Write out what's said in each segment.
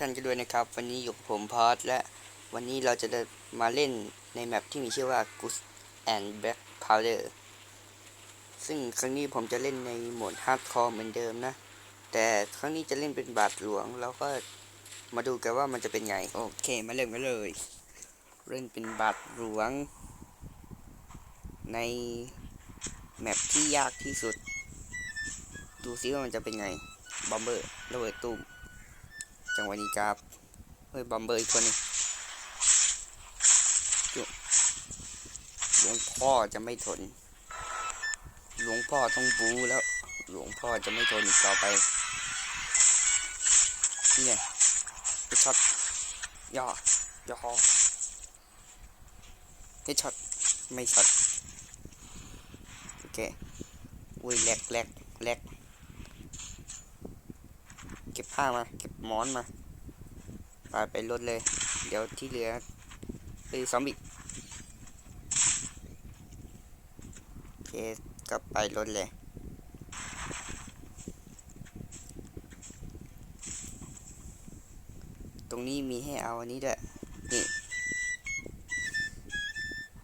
ท่านกันด้วยนะครับ วันนี้อยู่กับผมพอดและวันนี้เราจะมาเล่นในแมปที่มีชื่อว่า Goose and Black Powder ซึ่งครั้งนี้ผมจะเล่นในโหมด Hardcore เหมือนเดิมนะ แต่ครั้งนี้จะเล่นเป็นบาทหลวง แล้วก็มาดูกันว่ามันจะเป็นไง โอเคมาเล่นกันเลย เล่นเป็นบาทหลวง ในแมปที่ยากที่สุด ดูซิว่ามันจะเป็นไง บอมเบอร์ระเบิดตุ้ม จังหวะนี้ครับเฮ้ยบอมเบอร์อีกคนนึงจุหลวงพ่อจะไม่ทน หลวงพ่อต้องบูแล้ว หลวงพ่อจะไม่ทนอีกต่อไป นี่ไงไปช็อตย่อย่อให้ช็อตไม่ช็อตโอเคอุ้ยแหลกแหลกแหลกเก็บผ้ามาเก็บ มอนมาไปไปรถเลย เดี๋ยวที่เหลือไปซอมบี้โอเคก็ไปรถเลยตรงนี้มีให้เอาอันนี้ด้วยนี่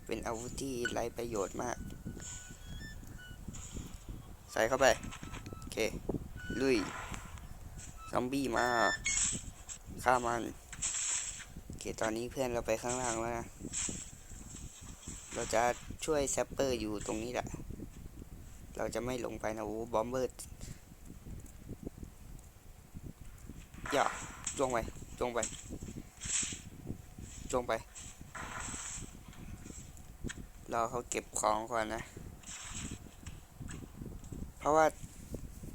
เป็นอาวุธที่ไร้ประโยชน์มาก ใส่เข้าไป โอเค ลุย ซอมบี้มาฆ่ามันโอเคตอนนี้เพื่อนเราไปข้างล่างแล้วนะเราจะช่วยแซปเปอร์อยู่ตรงนี้แหละ เราจะไม่ลงไปนะโอ้บอมเบอร์อย่าจ้วงไปจ้วงไปจ้วงไปรอเขาเก็บของก่อนนะ เพราะว่า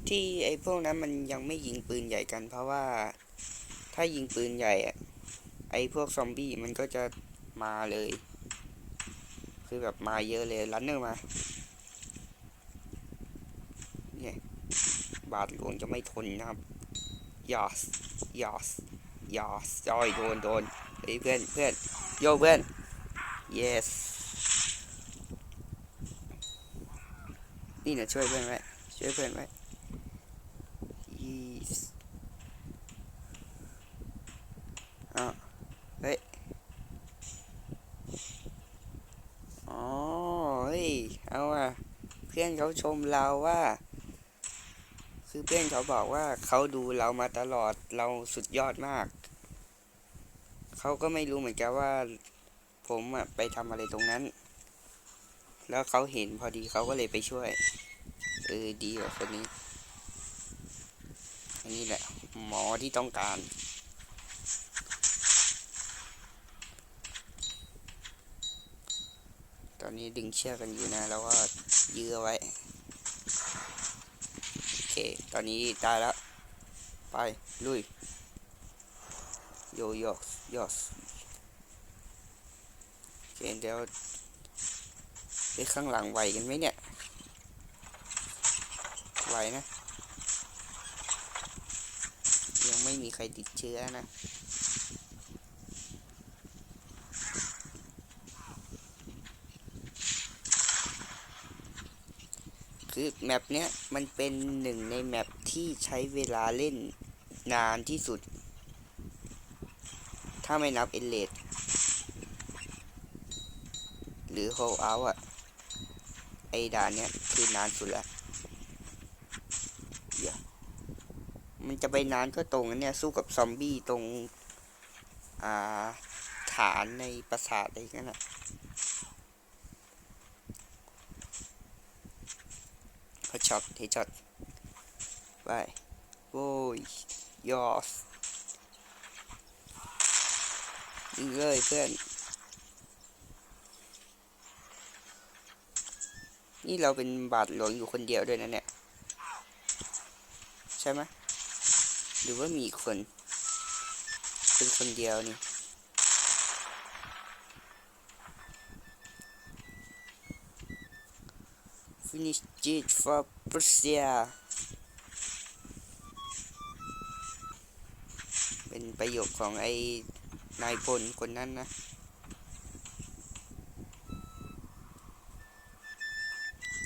ที่ไอ้พวกนั้นมันยังไม่ยิงปืนใหญ่กัน เพราะว่าถ้ายิงปืนใหญ่อะไอ้พวกซอมบี้มันก็จะมาเลย คือแบบมาเยอะเลยรันเนอร์มาเนี่ยบาทหลวงจะไม่ทนนะครับยอสยอสยอสจอยโดนโดนเฮ้ยเพื่อนเพื่อนโยเพื่อน yes นี่นะช่วยเพื่อนไว้ช่วยเพื่อนไว้ yes อ้าวเฮ้ย อ๋อ เฮ้ย เอาอะ เขาชมเราว่า คือเพื่อนเขาบอกว่าเขาดูเรามาตลอดเราสุดยอดมาก เขาก็ไม่รู้เหมือนกันว่า ผมอะไปทำอะไรตรงนั้น แล้วเขาเห็นพอดีเขาก็เลยไปช่วย เออดีกว่าคนนี้ อันนี้แหละ หมอที่ต้องการ อนนี้ดึงเชือกกันอยู่นะแล้วก็ยื้อไว้ โอเค ตอนนี้ได้แล้ว ไป ลุย โยโยโยสโอเคเดี๋ยวไปข้างหลังไหวกันไหมเนี่ย ไหวนะ ยังไม่มีใครติดเชื้อนะ คือแมปเนี้ยมันเป็นหนึ่งในแมปที่ใช้เวลาเล่นนานที่สุด ถ้าไม่นับเอเลดหรือโฮเอาอะไอด่านเนี้ยคือนานสุดละเดี๋ยวมันจะไปนานก็ตรงนั้นเนี่ยสู้กับซอมบี้ตรง อ่า ฐานในปราสาทอะไรอย่างนั้นะ พอช็อตเทช็อตไปโว้ยยอสยิงเลยเพื่อน นี่เราเป็นบาทหลวงอยู่คนเดียวด้วยนะเนี่ย ใช่ไหมหรือว่ามีคน เป็นคนเดียวนี่ finish it for Persia เป็นประโยคของไอ้นายพลคนนั้นนะ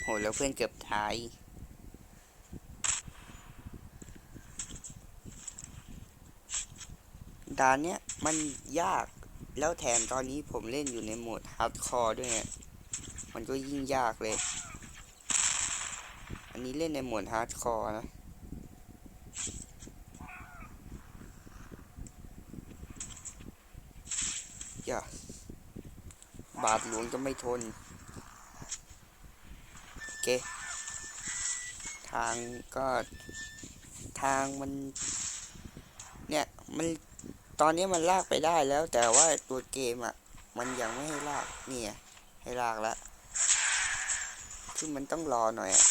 โห แล้วเพื่อนเกือบตาย ด่านเนี้ยมันยาก แล้วแถมตอนนี้ผมเล่นอยู่ในโหมดฮาร์ดคอร์ด้วยไงมันก็ยิ่งยากเลย นี้เล่นในหมวดฮาร์ดคอร์นะอย่าบาทหลวงจะไม่ทน โอเค ทางก็ทางมัน เนี่ย มันตอนนี้มันลากไปได้แล้ว แต่ว่าตัวเกมอะ มันยังไม่ให้ลาก เนี่ไงให้ลากแล้วคือมันต้องรอหน่อยอะ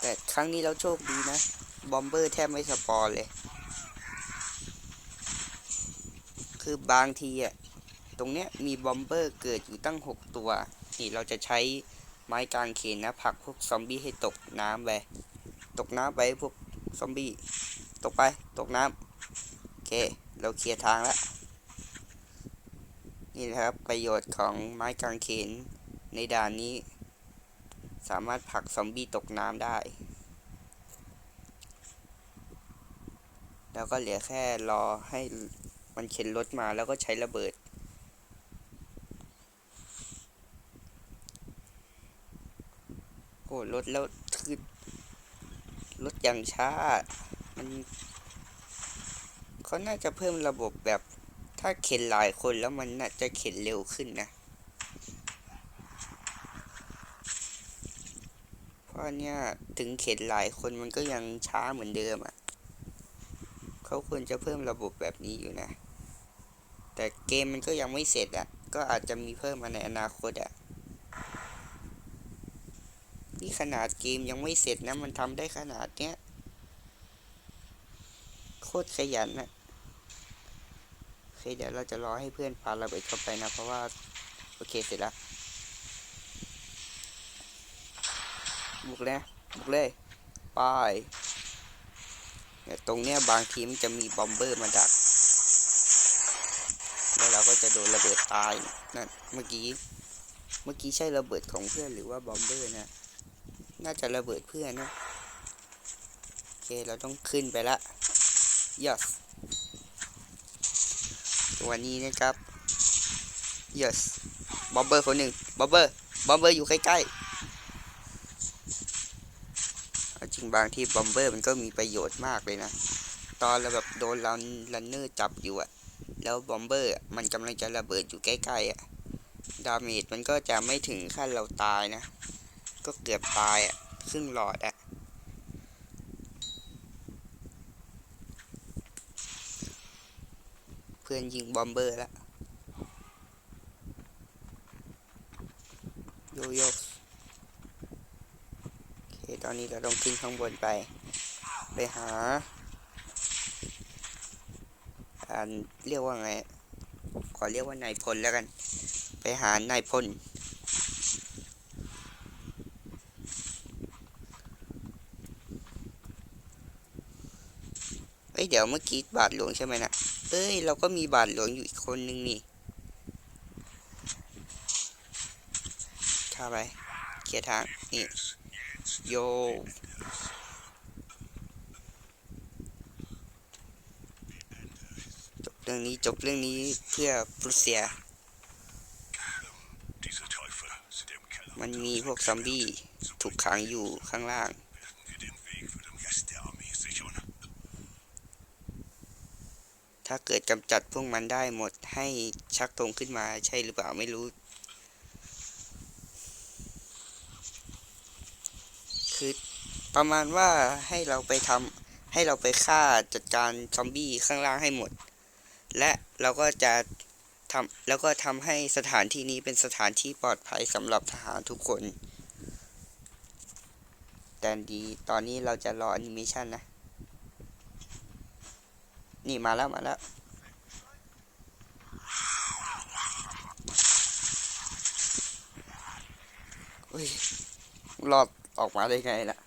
แต่ครั้งนี้เราโชคดีนะ บอมเบอร์แทบไม่สปอร์เลย คือบางทีอะตรงเนี้ยมีบอมเบอร์เกิดอยู่ตั้ง 6 ตัว นี่เราจะใช้ไม้กางเขนนะผักพวกซอมบี้ให้ตกน้ำไป ตกน้ำไปพวกซอมบี้ ตกไป ตกน้ำโอเค เราเคลียร์ทางแล้ว นี่นะครับประโยชน์ของไม้กางเขนในด่านนี้ สามารถผลักซอมบี้ตกน้ำได้ แล้วก็เหลือแค่รอให้มันเข็นรถมาแล้วก็ใช้ระเบิด โอ้รถแล้วคือรถอย่างช้า มันเขาน่าจะเพิ่มระบบแบบถ้าเข็นหลายคนแล้วมันน่าจะเข็นเร็วขึ้นนะ เพ ราะเนี่ยถึงเข็นหลายคนมันก็ยังช้าเหมือนเดิมอะ เขาควรจะเพิ่มระบบแบบนี้อยู่นะ แต่เกมมันก็ยังไม่เสร็จอะ ก็อาจจะมีเพิ่มมาในอนาคตอะ นี่ขนาดเกมยังไม่เสร็จนะ มันทำได้ขนาดเนี้ย โคตรขยันนะโอเคเดี๋ยวเราจะรอให้เพื่อนปาเระเบิดเข้าไปนะ เพราะว่า โอเคเสร็จแล้ว บุกเลยบุกเลยไปเนี่ยตรงเนี้ยบางทีมจะมีบอมเบอร์มาดัก แล้วเราก็จะโดนระเบิดตายนั่นเมื่อกี้ เมื่อกี้ใช่ระเบิดของเพื่อนหรือว่าบอมเบอร์นะ น่าจะระเบิดเพื่อนนะ โอเคเราต้องขึ้นไปละ yes ตัวนี้นะครับ yes บอมเบอร์คนหนึ่งบอมเบอร์ บอมเบอร์อยู่ใกล้ๆเอาจ ริงบางที่บอมเบอร์มันก็มีประโยชน์มากเลยนะ ตอนเราแบบโดนรันรันเนอร์จับอยู่อะแล้วบอมเบอร์มันกำลังจะระเบิดอยู่ใกล้ๆอะดาเมจมันก็จะไม่ถึงขั้นเราตายนะ ก็เกือบตายอะครึ่งหลอดอะเพื่อนยิงบอมเบอร์แล้วโยโย่โอเคตอนนี้เราต้องขึ้นข้างบนไป ไปหาอันเรียกว่าไง ขอเรียกว่านายพลแล้วกัน ไปหานายพลเอ้ยเดี๋ยวเมื่อกี้บาทหลวงใช่ไหมนะเอ้ยเราก็มีบาทหลวงอยู่อีกคนนึงนี่ข้าไปเคลียร์ทางนี่ โยจบเรื่องนี้จบเรื่องนี้เพื่อปรุเซีย มันมีพวกซอมบี้ถูกขังอยู่ข้างล่าง ถ้าเกิดกำจัดพวกมันได้หมดให้ชักธงขึ้นมาใช่หรือเปล่าไม่รู้ คือประมาณว่าให้เราไปทำให้เราไปฆ่าจัดการซอมบี้ข้างล่างให้หมด และเราก็จะทำแล้วก็ทำให้สถานที่นี้เป็นสถานที่ปลอดภัยสำหรับทหารทุกคน แต่ดีตอนนี้เราจะรอแอนิเมชันนะ นี่มาแล้วมาแล้วอุ้ยรอด ออกมาได้ไงล่ะ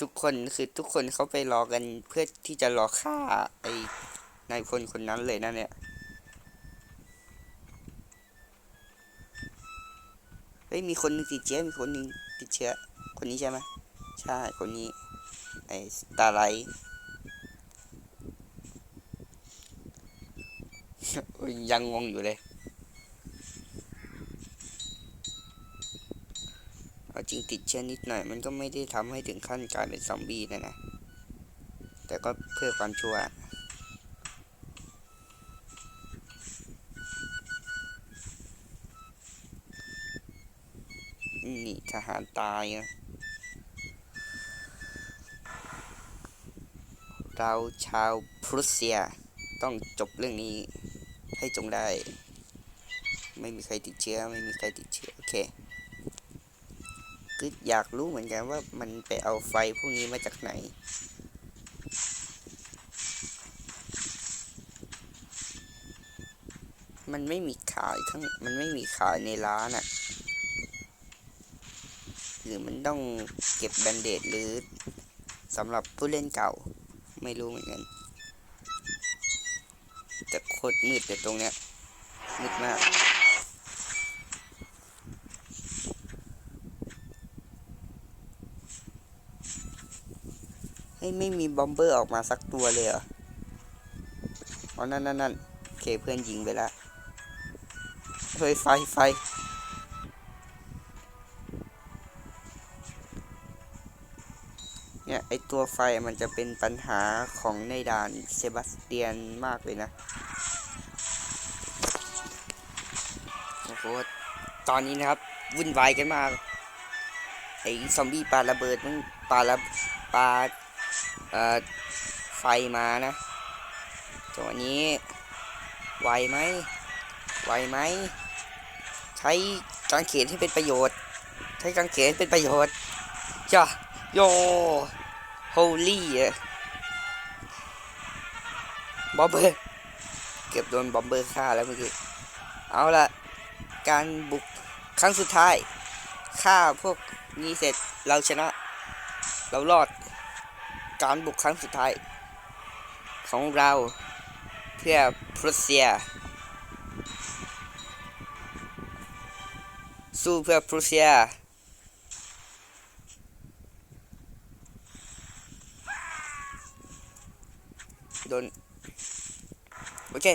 ทุกคนคือทุกคนเขาไปรอกันเพื่อที่จะรอฆ่าไอ้นายพลคนนั้นเลยนะเนี่ยเฮ้ยมีคนหนึงติดเชื้อมีคนหนึงติดเชื้อ คนนี้ใช่ไหมใช่คนนี้ ไอ้สตาร์ไลท์ยังงงอยู่เลย เอาจริงติดเชื้อนิดหน่อย มันก็ไม่ได้ทำให้ถึงขั้นกลายเป็นซอมบี้นะนะ แต่ก็เพื่อความชัวร์นี่ทหารตายนะเราชาวพรุสเซียต้องจบเรื่องนี้ให้จงได้ ไม่มีใครติดเชื้อ ไม่มีใครติดเชื้อ โอเค คืออยากรู้เหมือนกันว่ามันไปเอาไฟพวกนี้มาจากไหน มันไม่มีขายข้างมันไม่มีขายในร้านอะ่ะ หรือมันต้องเก็บแบนเดดหรือสำหรับผู้เล่นเก่า ไม่รู้เหมือนกัน แต่โคตรมืดแต่ตรงเนี้ยมืดมาก ฮ้ยไม่มีบอมเบอร์ออกมาสักตัวเลยเหรออ๋อนั่นนั่นนั่นโอเคเพื่อนยิงไปแล้วเฮ้ยไฟไฟเนี่ยไอตัวไฟมันจะเป็นปัญหาของในด่านเซบาสเตียนมากเลยนะโอ้โหตอนนี้นะครับ วุ่นวายกันมากไอซอมบี้ปลาระเบิดมันปลาระปลา ไฟมานะตัวนี้ไวไหมไวไหมใช้กางเขนให้เป็นประโยชน์ ใช้กางเขนให้เป็นประโยชน์จ้ะโยโฮลี่อะบอมเบอร์เกือบโดนบอมเบอร์ฆ่าแล้วเมื่อกี้เอาละการบุกครั้งสุดท้ายฆ่าพวกนี้เสร็จเราชนะ เรารอด การบุกครั้งสุดท้าย ของเราเพื่อพรุสเซีย สู้เพื่อพรุสเซียโดนโอเค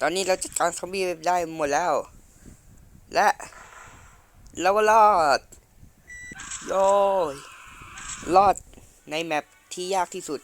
ตอนนี้เราจัดการซอมบี้ได้หมดแล้ว และเราก็รอดโยยรอดในแมป ที่ยากที่สุด